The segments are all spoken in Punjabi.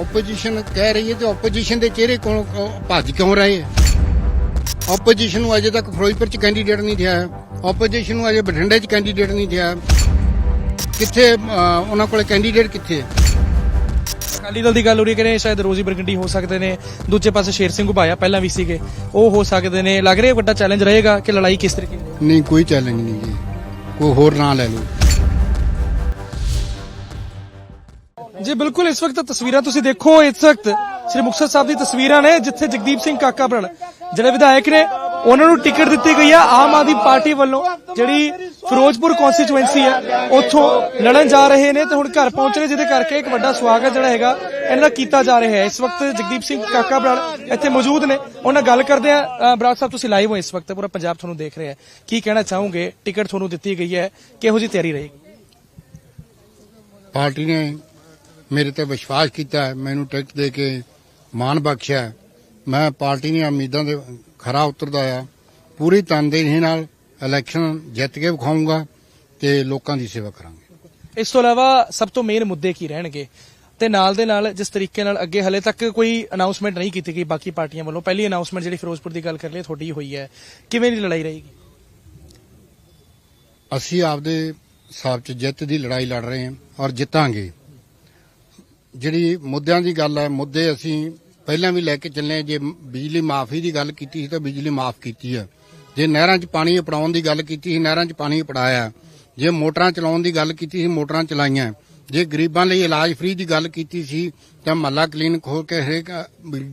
ਆਪੋਜੀਸ਼ਨ ਕਹਿ ਰਹੀ ਹੈ ਤੇ ਆਪੋਜੀਸ਼ਨ ਦੇ ਚਿਹਰੇ ਕੋਲ ਭੱਜ ਕਿਉਂ ਰਹੇ ਹੈ? ਆਪੋਜੀਸ਼ਨ ਨੂੰ ਅਜੇ ਤੱਕ ਫਿਰੋਜ਼ਪੁਰ ਚ ਕੈਂਡੀਡੇਟ ਨਹੀਂ ਥਿਆ ਆਪੋਜੀਸ਼ਨ ਨੂੰ ਅਜੇ ਬਠਿੰਡੇ ਚ ਕੈਂਡੀਡੇਟ ਨਹੀਂ ਥਿਆ ਕਿੱਥੇ ਉਹਨਾਂ ਕੋਲੇ ਕੈਂਡੀਡੇਟ ਕਿੱਥੇ ਹੈ? ਅਕਾਲੀ ਦਲ ਦੀ ਗੱਲ ਹੋ ਰਹੀ ਹੈ ਕਿ ਸ਼ਾਇਦ ਰੋਜ਼ੀ ਬਰਗੰਡੀ ਹੋ ਸਕਦੇ ਨੇ। ਦੂਜੇ ਪਾਸੇ ਸ਼ੇਰ ਸਿੰਘ ਉਭਾਇਆ ਪਹਿਲਾਂ ਵੀ ਸੀਗੇ। ਉਹ ਹੋ ਸਕਦੇ ਨੇ। ਲੱਗ ਰਿਹਾ ਵੱਡਾ ਚੈਲੰਜ ਰਹੇਗਾ ਕਿ ਲੜਾਈ ਕਿਸ ਤਰੀਕੇ ਨਹੀਂ ਕੋਈ ਚੈਲੰਜ ਨਹੀਂ ਜੀ। ਕੋਈ ਹੋਰ ਨਾਂ ਲੈ ਲਓ। ਜੀ, ਬਿਲਕੁਲ, ਇਸ ਵਕਤ ਤਸਵੀਰਾਂ ਤੁਸੀਂ ਦੇਖੋ, ਇਸ ਵਕਤ ਸ੍ਰੀ ਮੁਕਤਸਰ ਸਾਹਿਬ ਦੀ ਤਸਵੀਰਾਂ ਨੇ, ਜਿੱਥੇ ਜਗਦੀਪ ਸਿੰਘ ਕਾਕਾ ਬਰੜ ਜਿਹੜੇ ਵਿਧਾਇਕ ਨੇ, ਉਹਨਾਂ ਨੂੰ ਟਿਕਟ ਦਿੱਤੀ ਗਈ ਆ ਆਮ ਆਦਮੀ ਪਾਰਟੀ ਵੱਲੋਂ, ਜਿਹੜੀ ਫਿਰੋਜ਼ਪੁਰ ਕਨਸਟੀਚੁਐਂਸੀ ਹੈ ਉੱਥੋਂ ਲੜਨ ਜਾ ਰਹੇ ਨੇ ਤੇ ਹੁਣ ਘਰ ਪਹੁੰਚ ਰਹੇ ਜਿਹਦੇ ਕਰਕੇ ਇੱਕ ਵੱਡਾ ਸਵਾਗਤ ਜਿਹੜਾ ਹੈਗਾ, ਇਹਨਾਂ ਕੀਤਾ ਜਾ ਰਿਹਾ ਹੈ। ਇਸ ਵਕਤ ਜਗਦੀਪ ਸਿੰਘ ਕਾਕਾ ਬਰਾੜ ਇੱਥੇ ਮੌਜੂਦ ਨੇ। ਉਹਨਾਂ ਗੱਲ ਕਰਦੇ ਆ ਬਰਾੜ ਸਾਹਿਬ, ਤੁਸੀਂ ਲਾਈਵ ਹੋ ਇਸ ਵਕਤ, ਪੂਰਾ ਪੰਜਾਬ ਤੁਹਾਨੂੰ ਦੇਖ ਰਿਹਾ ਹੈ। ਕੀ ਕਹਿਣਾ ਚਾਹੋਗੇ? ਟਿਕਟ ਤੁਹਾਨੂੰ ਦਿੱਤੀ ਗਈ ਹੈ, ਕਿਹੋ ਜੀ ਤਿਆਰੀ ਰਹੇਗੀ? ਪਾਰਟੀ ਨੇ ਮੇਰੇ ਤੇ ਵਿਸ਼ਵਾਸ ਕੀਤਾ ਹੈ, ਮੈਨੂੰ ਟਿਕਟ ਦੇ ਕੇ ਮਾਣ ਬਖਸ਼ਿਆ ਹੈ। ਮੈਂ ਪਾਰਟੀ ਦੀਆਂ ਉਮੀਦਾਂ ਦੇ ਖਰਾ ਉਤਰਦਾ ਆ ਪੂਰੀ ਤਨਦੇਹੀ ਨਾਲ ਇਲੈਕਸ਼ਨ ਜਿੱਤ ਕੇ ਵਿਖਾਊਂਗਾ ਤੇ ਲੋਕਾਂ ਦੀ ਸੇਵਾ ਕਰਾਂਗੇ। ਇਸ ਤੋਂ ਇਲਾਵਾ ਸਭ ਤੋਂ ਮੇਨ ਮੁੱਦੇ ਕੀ ਰਹਿਣਗੇ? ਤੇ ਨਾਲ ਦੇ ਨਾਲ ਜਿਸ ਤਰੀਕੇ ਨਾਲ ਅੱਗੇ ਹਲੇ ਤੱਕ ਕੋਈ ਅਨਾਉਂਸਮੈਂਟ ਨਹੀਂ ਕੀਤੀ ਗਈ ਬਾਕੀ ਪਾਰਟੀਆਂ ਵੱਲੋਂ ਪਹਿਲੀ ਅਨਾਉਂਸਮੈਂਟ ਜਿਹੜੀ ਫਿਰੋਜ਼ਪੁਰ ਦੀ ਗੱਲ ਕਰ ਲਈ ਤੁਹਾਡੀ ਹੋਈ ਹੈ। ਕਿਵੇਂ ਦੀ ਲੜਾਈ ਰਹੇਗੀ? ਅਸੀਂ ਆਪਦੇ ਹਿਸਾਬ 'ਚ ਜਿੱਤ ਦੀ ਲੜਾਈ ਲੜ ਰਹੇ ਹਾਂ ਔਰ ਜਿੱਤਾਂਗੇ। ਜਿਹੜੀ ਮੁੱਦਿਆਂ ਦੀ ਗੱਲ ਹੈ, ਮੁੱਦੇ ਅਸੀਂ ਪਹਿਲਾਂ ਵੀ ਲੈ ਕੇ ਚੱਲੇ ਜੇ ਬਿਜਲੀ ਮਾਫੀ ਦੀ ਗੱਲ ਕੀਤੀ ਸੀ ਤਾਂ ਬਿਜਲੀ ਮਾਫ ਕੀਤੀ ਹੈ। ਜੇ ਨਹਿਰਾਂ 'ਚ ਪਾਣੀ ਅਪਣਾਉਣ ਦੀ ਗੱਲ ਕੀਤੀ ਸੀ, ਨਹਿਰਾਂ 'ਚ ਪਾਣੀ ਅਪਣਾਇਆ ਜੇ ਮੋਟਰਾਂ ਚਲਾਉਣ ਦੀ ਗੱਲ ਕੀਤੀ ਸੀ, ਮੋਟਰਾਂ ਚਲਾਈਆਂ ਜੇ ਗਰੀਬਾਂ ਲਈ ਇਲਾਜ ਫ੍ਰੀ ਦੀ ਗੱਲ ਕੀਤੀ ਸੀ, ਤਾਂ ਮਹੱਲਾ ਕਲੀਨਿਕ ਖੋਲ ਕੇ ਹਰੇਕ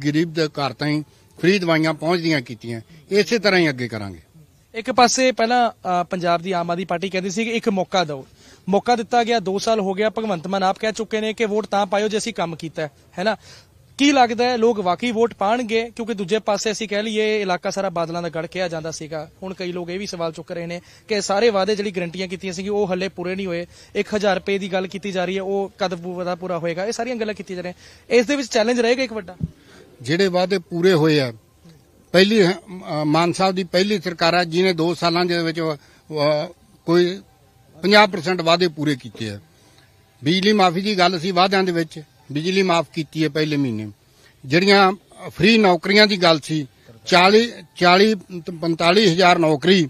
ਗਰੀਬ ਦੇ ਘਰ ਤਾਈਂ ਫ੍ਰੀ ਦਵਾਈਆਂ ਪਹੁੰਚਦੀਆਂ ਕੀਤੀਆਂ ਇਸੇ ਤਰ੍ਹਾਂ ਹੀ ਅੱਗੇ ਕਰਾਂਗੇ। ਇੱਕ ਪਾਸੇ ਪਹਿਲਾਂ ਪੰਜਾਬ ਦੀ ਆਮ ਆਦਮੀ ਪਾਰਟੀ ਕਹਿੰਦੀ ਸੀ ਕਿ ਇੱਕ ਮੌਕਾ ਦਿਓ। ਮੌਕਾ ਦਿੱਤਾ ਗਿਆ 2 ਸਾਲ ਹੋ ਗਿਆ, ਭਗਵੰਤ ਮਾਨ ਆਪ ਕਹਿ ਚੁੱਕੇ ਨੇ ਕਿ ਵੋਟ ਤਾਂ ਪਾਇਓ ਜੇ ਅਸੀਂ ਕੰਮ ਕੀਤਾ ਹੈ ਹੈਨਾ ਕੀ ਲੱਗਦਾ ਹੈ, ਲੋਕ ਵਾਕਈ ਵੋਟ ਪਾਣਗੇ? ਕਿਉਂਕਿ ਦੂਜੇ ਪਾਸੇ ਅਸੀਂ ਕਹਿ ਲਈਏ, ਇਲਾਕਾ ਸਾਰਾ ਬਾਦਲਾਂ ਦਾ ਗੜ ਕਿਹਾ ਜਾਂਦਾ ਸੀਗਾ। ਹੁਣ ਕਈ ਲੋਕ ਇਹ ਵੀ ਸਵਾਲ ਚੁੱਕ ਰਹੇ ਨੇ ਕਿ ਸਾਰੇ ਵਾਅਦੇ ਜਿਹੜੀ ਗਰੰਟੀਆਂ ਕੀਤੀਆਂ ਸੀ ਉਹ ਹੱਲੇ ਪੂਰੇ ਨਹੀਂ ਹੋਏ। 1000 ਰੁਪਏ ਦੀ ਗੱਲ ਕੀਤੀ ਜਾ ਰਹੀ ਹੈ, ਉਹ ਕਦ ਪੂਰਾ ਪੂਰਾ ਹੋਏਗਾ? ਇਹ ਸਾਰੀਆਂ ਗੱਲਾਂ ਕੀਤੀਆਂ ਜਾ ਰਹੀਆਂ ਇਸ ਦੇ ਵਿੱਚ ਚੈਲੰਜ ਰਹੇਗਾ ਇੱਕ ਵੱਡਾ? ਜਿਹੜੇ ਵਾਅਦੇ ਪੂਰੇ ਹੋਏ ਆ, ਪਹਿਲੀ ਮਾਨ ਸਾਹਿਬ ਦੀ ਪਹਿਲੀ ਸਰਕਾਰ ਆ, ਜਿਹਨੇ 2 ਸਾਲਾਂ ਦੇ ਵਿੱਚ ਕੋਈ 50% ਵਾਅਦੇ ਪੂਰੇ ਕੀਤੇ ਆ। ਬਿਜਲੀ ਮਾਫੀ ਦੀ ਗੱਲ ਸੀ ਵਾਅਦਿਆਂ ਦੇ ਵਿੱਚ ਬਿਜਲੀ ਮਾਫ ਕੀਤੀ ਹੈ ਪਹਿਲੇ ਮਹੀਨੇ। ਜਿਹੜੀਆਂ ਫ੍ਰੀ ਨੌਕਰੀਆਂ ਦੀ ਗੱਲ ਸੀ 40 40 45 ਹਜ਼ਾਰ ਨੌਕਰੀ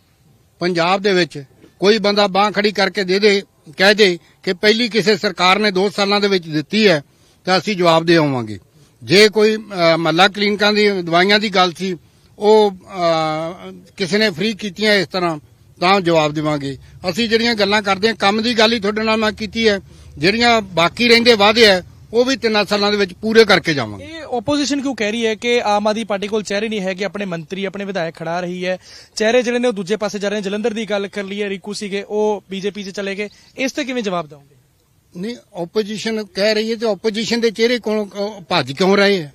ਪੰਜਾਬ ਦੇ ਵਿੱਚ ਕੋਈ ਬੰਦਾ ਬਾਹ ਖੜੀ ਕਰਕੇ ਦੇ ਦੇ ਕਹਿ ਦੇ ਕਿ ਪਹਿਲੀ ਕਿਸੇ ਸਰਕਾਰ ਨੇ 2 ਸਾਲਾਂ ਦੇ ਵਿੱਚ ਦਿੱਤੀ ਹੈ ਤਾਂ ਅਸੀਂ ਜਵਾਬ ਦੇ ਆਵਾਂਗੇ। ਜੇ ਕੋਈ ਅ, ਮਹੱਲਾ ਕਲੀਨਿਕਾਂ ਦੀ ਦਵਾਈਆਂ ਦੀ ਗੱਲ ਸੀ ਉਹ ਕਿਸੇ ਨੇ ਫ੍ਰੀ ਕੀਤੀਆਂ ਇਸ ਤਰ੍ਹਾਂ ਤਾਂ ਜਵਾਬ ਦੇਵਾਂਗੇ। ਅਸੀਂ ਜਿਹੜੀਆਂ ਗੱਲਾਂ ਕਰਦੇ ਹਾਂ ਕੰਮ ਦੀ ਗੱਲ ਹੀ ਤੁਹਾਡੇ ਨਾਲ ਮੈਂ ਕੀਤੀ ਹੈ। ਜਿਹੜੀਆਂ ਬਾਕੀ ਰਹਿੰਦੇ ਵਾਅਦੇ ਹੈ ਉਹ ਵੀ ਤਿੰਨਾਂ ਸਾਲਾਂ ਦੇ ਵਿੱਚ ਪੂਰੇ ਕਰਕੇ ਜਾਵਾਂਗੇ। ਇਹ ਆਪੋਜੀਸ਼ਨ ਕਿਉਂ ਕਹਿ ਰਹੀ ਹੈ ਕਿ ਆਮ ਆਦਮੀ ਪਾਰਟੀ ਕੋਲ ਚਿਹਰੇ ਨਹੀਂ ਹੈਗੇ ਆਪਣੇ ਮੰਤਰੀ ਆਪਣੇ ਵਿਧਾਇਕ ਖੜਾ ਰਹੀ ਹੈ। ਚਿਹਰੇ ਜਿਹੜੇ ਨੇ ਉਹ ਦੂਜੇ ਪਾਸੇ ਜਾ ਰਹੇ ਨੇ। ਜਲੰਧਰ ਦੀ ਗੱਲ ਕਰ ਲਈਏ ਰੀਕੂ ਸੀਗੇ ਉਹ ਬੀਜੇਪੀ 'ਚ ਚਲੇ ਗਏ। ਇਸ ਤੇ ਕਿਵੇਂ ਜਵਾਬ ਦਵਾਂਗੇ ਨਹੀਂ ਆਪੋਜੀਸ਼ਨ ਕਹਿ ਰਹੀ ਹੈ ਤੇ ਆਪੋਜੀਸ਼ਨ ਦੇ ਚਿਹਰੇ ਕੋਲ ਭੱਜ ਕਿਉਂ ਰਹੇ ਹੈ?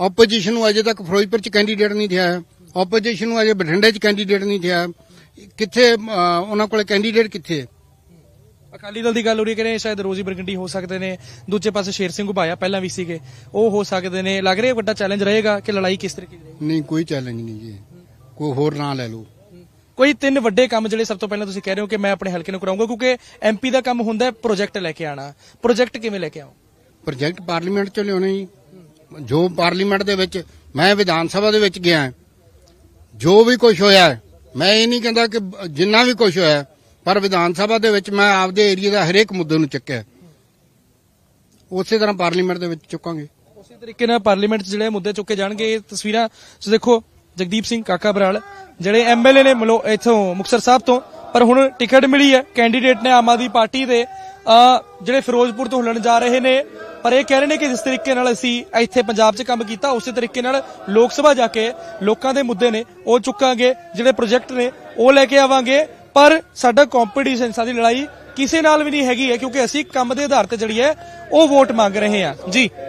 ਆਪੋਜੀਸ਼ਨ ਨੂੰ ਅਜੇ ਤੱਕ ਫਿਰੋਜ਼ਪੁਰ ਚ ਕੈਂਡੀਡੇਟ ਨਹੀਂ ਥਿਆ ਆਪੋਜੀਸ਼ਨ ਨੂੰ ਅਜੇ ਬਠਿੰਡੇ ਚ ਕੈਂਡੀਡੇਟ ਨਹੀਂ ਥਿਆ ਕਿੱਥੇ ਉਹਨਾਂ ਕੋਲੇ ਕੈਂਡੀਡੇਟ ਕਿੱਥੇ? ਹੈ? ਅਕਾਲੀ ਦਲ ਦੀ ਗੱਲ ਹੋ ਰਹੀ ਹੈ ਕਿ ਸ਼ਾਇਦ ਰੋਜ਼ੀ ਬਰਗੰਡੀ ਹੋ ਸਕਦੇ ਨੇ। ਦੂਜੇ ਪਾਸੇ ਸ਼ੇਰ ਸਿੰਘ ਉਭਾਇਆ ਪਹਿਲਾਂ ਵੀ ਸੀਗੇ। ਉਹ ਹੋ ਸਕਦੇ ਨੇ। ਲੱਗ ਰਿਹਾ ਵੱਡਾ ਚੈਲੰਜ ਰਹੇਗਾ ਕਿ ਲੜਾਈ ਕਿਸ ਤਰੀਕੇ ਦੀ ਨਹੀਂ ਕੋਈ ਚੈਲੰਜ ਨਹੀਂ ਜੀ। ਕੋਈ ਹੋਰ ਨਾਂ ਲੈ ਲਓ। ਕੋਈ ਤਿੰਨ ਵੱਡੇ ਕੰਮ ਜਿਹੜੇ ਸਭ ਤੋਂ ਪਹਿਲਾਂ ਤੁਸੀਂ ਕਹਿ ਰਹੇ ਹੋ ਕਿ ਮੈਂ ਆਪਣੇ ਹਲਕੇ ਨੂੰ ਕਰਾਉਂਗਾ ਕਿਉਂਕਿ ਐਮਪੀ ਦਾ ਕੰਮ ਹੁੰਦਾ ਹੈ ਪ੍ਰੋਜੈਕਟ ਲੈ ਕੇ ਆਣਾ। ਪ੍ਰੋਜੈਕਟ ਕਿਵੇਂ ਲੈ ਕੇ ਆਉਂ ਪ੍ਰੋਜੈਕਟ ਪਾਰਲੀਮੈਂਟ ਚ ਲਿਆਉਣੇ ਜੀ। ਜੋ ਪਾਰਲੀਮੈਂਟ ਦੇ ਵਿੱਚ ਮੈਂ ਵਿਧਾਨ ਸਭਾ ਦੇ ਵਿੱਚ ਗਿਆ ਜੋ ਵੀ ਕੁਝ ਹੋਇਆ ਹੈ, ਮੈਂ ਇਹ ਨਹੀਂ ਕਹਿੰਦਾ ਕਿ ਜਿੰਨਾ ਵੀ ਕੁਝ ਹੋਇਆ, ਪਰ ਵਿਧਾਨ ਸਭਾ ਦੇ ਵਿੱਚ ਮੈਂ ਆਪਦੇ ਏਰੀਆ ਦਾ ਹਰੇਕ ਮੁੱਦੇ ਨੂੰ ਚੱਕਿਆ। ਉਸੇ ਤਰ੍ਹਾਂ ਪਾਰਲੀਮੈਂਟ ਦੇ ਵਿੱਚ ਚੁੱਕਾਂਗੇ। ਉਸੇ ਤਰੀਕੇ ਨਾਲ ਪਾਰਲੀਮੈਂਟ 'ਚ ਜਿਹੜੇ ਮੁੱਦੇ ਚੁੱਕੇ ਜਾਣਗੇ, ਇਹ ਤਸਵੀਰਾਂ ਤੁਸੀਂ ਦੇਖੋ, ਜਗਦੀਪ ਸਿੰਘ ਕਾਕਾ ਬਰਾਲ ਜਿਹੜੇ ਐਮਐਲਏ ਨੇ ਮਲੋ ਇਥੋਂ ਮੁਕਤਸਰ ਸਾਹਿਬ ਤੋਂ ਪਰ ਹੁਣ ਟਿਕਟ ਮਿਲੀ ਹੈ ਕੈਂਡੀਡੇਟ ਨੇ ਆਮ ਆਦਮੀ ਪਾਰਟੀ ਦੇ। ਜਿਹੜੇ ਫਿਰੋਜ਼ਪੁਰ ਤੋਂ ਹੁਲਣ ਜਾ ਰਹੇ ਨੇ, ਪਰ ਇਹ ਕਹਿ ਰਹੇ ਨੇ ਕਿ ਜਿਸ ਤਰੀਕੇ ਨਾਲ ਅਸੀਂ ਇੱਥੇ ਪੰਜਾਬ 'ਚ ਕੰਮ ਕੀਤਾ, ਉਸੇ ਤਰੀਕੇ ਨਾਲ ਲੋਕ ਸਭਾ ਜਾ ਕੇ ਲੋਕਾਂ ਦੇ ਮੁੱਦੇ ਨੇ, ਉਹ ਚੁੱਕਾਂਗੇ, ਜਿਹੜੇ ਪ੍ਰੋਜੈਕਟ ਨੇ, ਉਹ ਲੈ ਕੇ ਆਵਾਂਗੇ। ਪਰ ਸਾਡਾ ਕੰਪੀਟੀਸ਼ਨ ਸਾਡੀ ਲੜਾਈ ਕਿਸੇ ਨਾਲ ਵੀ ਨਹੀਂ ਹੈਗੀ ਹੈ, ਕਿਉਂਕਿ ਅਸੀਂ ਕੰਮ ਦੇ ਆਧਾਰ ਤੇ ਜਿਹੜੀ ਹੈ, ਉਹ ਵੋਟ ਮੰਗ ਰਹੇ ਹਾਂ। ਜੀ।